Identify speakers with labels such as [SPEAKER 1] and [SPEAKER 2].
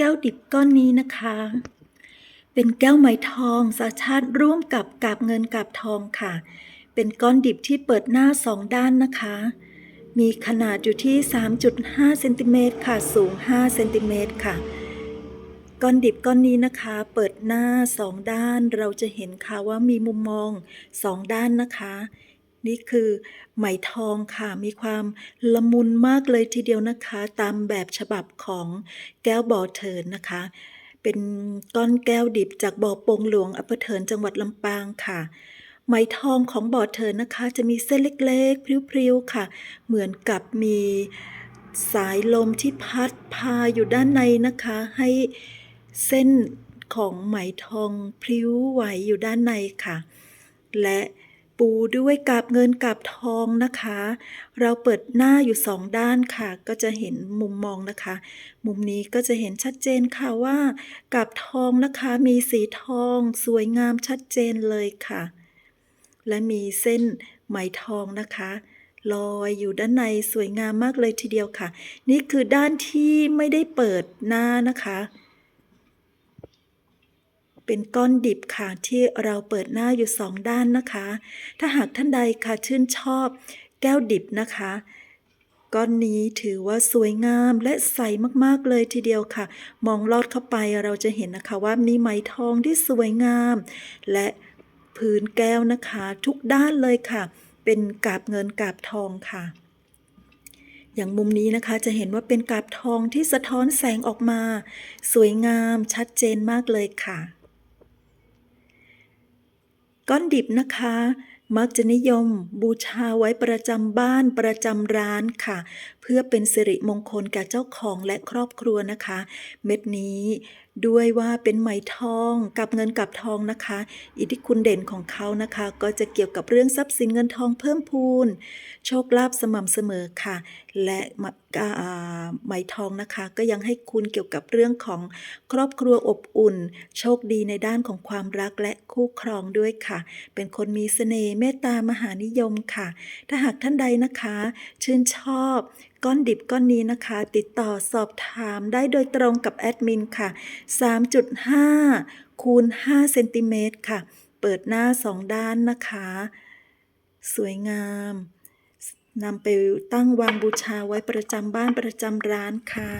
[SPEAKER 1] แก้วดิบก้อนนี้นะคะ เป็นแก้วไหมทองสาชาติร่วมกับกาบเงินกาบทองค่ะ เป็นก้อนดิบที่เปิดหน้าสองด้านนะคะ มีขนาดอยู่ที่ 3.5เซนติเมตรค่ะ สูง 5เซนติเมตรค่ะ ก้อนดิบก้อนนี้นะคะ เปิดหน้าสองด้าน เราจะเห็นค่ะว่ามีมุมมองสองด้านนะคะ นี่คือไหมทองค่ะมีความละมุนมากเลยทีเดียวนะคะ ตามแบบฉบับของแก้วบ่อเทินนะคะ เป็นก้อนแก้วดิบจากบ่อโปงหลวงอำเภอเทินจังหวัดลำปางค่ะไหมทองของบ่อเทินนะคะ จะมีเส้นเล็กๆ พริ้วๆค่ะ เหมือนกับมีสายลมที่พัดพาอยู่ด้านในนะคะ ให้เส้นของไหมทองพริ้วไหวอยู่ด้านในค่ะ และ ปูด้วยกาบเงินกาบทองนะคะ เราเปิดหน้าอยู่สองด้านค่ะ ก็จะเห็นมุมมองนะคะ มุมนี้ก็จะเห็นชัดเจนค่ะว่ากาบทองนะคะมีสีทองสวยงามชัดเจนเลยค่ะ และมีเส้นไหมทองนะคะลอยอยู่ด้านในสวยงามมากเลยทีเดียวค่ะ นี่คือด้านที่ไม่ได้เปิดหน้านะคะ เป็นก้อนดิบค่ะที่เราเปิดหน้าอยู่สองด้านนะคะ ถ้าหากท่านใดค่ะชื่นชอบ แก้วดิบนะคะ ก้อนนี้ถือว่าสวยงามและใสมากๆเลยทีเดียวค่ะ มองลอดเข้าไปเราจะเห็นนะคะว่ามีไหมทองที่สวยงาม และพื้นแก้วนะคะ ทุกด้านเลยค่ะ เป็นกาบเงินกาบทองค่ะอย่างมุมนี้นะคะจะเห็นว่าเป็นกาบทองที่สะท้อนแสงออกมา สวยงามชัดเจนมากเลยค่ะ ก้อนดิบนะคะ มักจะนิยมบูชาไว้ประจำบ้านประจำร้านค่ะ เพื่อเป็นสิริมงคลแก่เจ้าของและครอบครัวนะคะ เม็ดนี้ด้วยว่าเป็นไหมทองกับเงินกับทองนะคะ อิทธิคุณเด่นของเขานะคะ ก็จะเกี่ยวกับเรื่องทรัพย์สินเงินทองเพิ่มพูน โชคลาภสม่ำเสมอค่ะ และไหมทองนะคะ ก็ยังให้คุณเกี่ยวกับเรื่องของครอบครัวอบอุ่น โชคดีในด้านของความรักและคู่ครองด้วยค่ะ เป็นคนมีเสน่ห์เมตตามหานิยมค่ะ ถ้าหากท่านใดนะคะ ชื่นชอบก้อนดิบก้อนนี้นะคะ ติดต่อสอบถามได้โดยตรงกับแอดมินค่ะ 3.5คูณ5เซนติเมตรค่ะ เปิดหน้าสองด้านนะคะ สวยงาม นำไปตั้งวางบูชาไว้ประจำบ้านประจำร้านค่ะ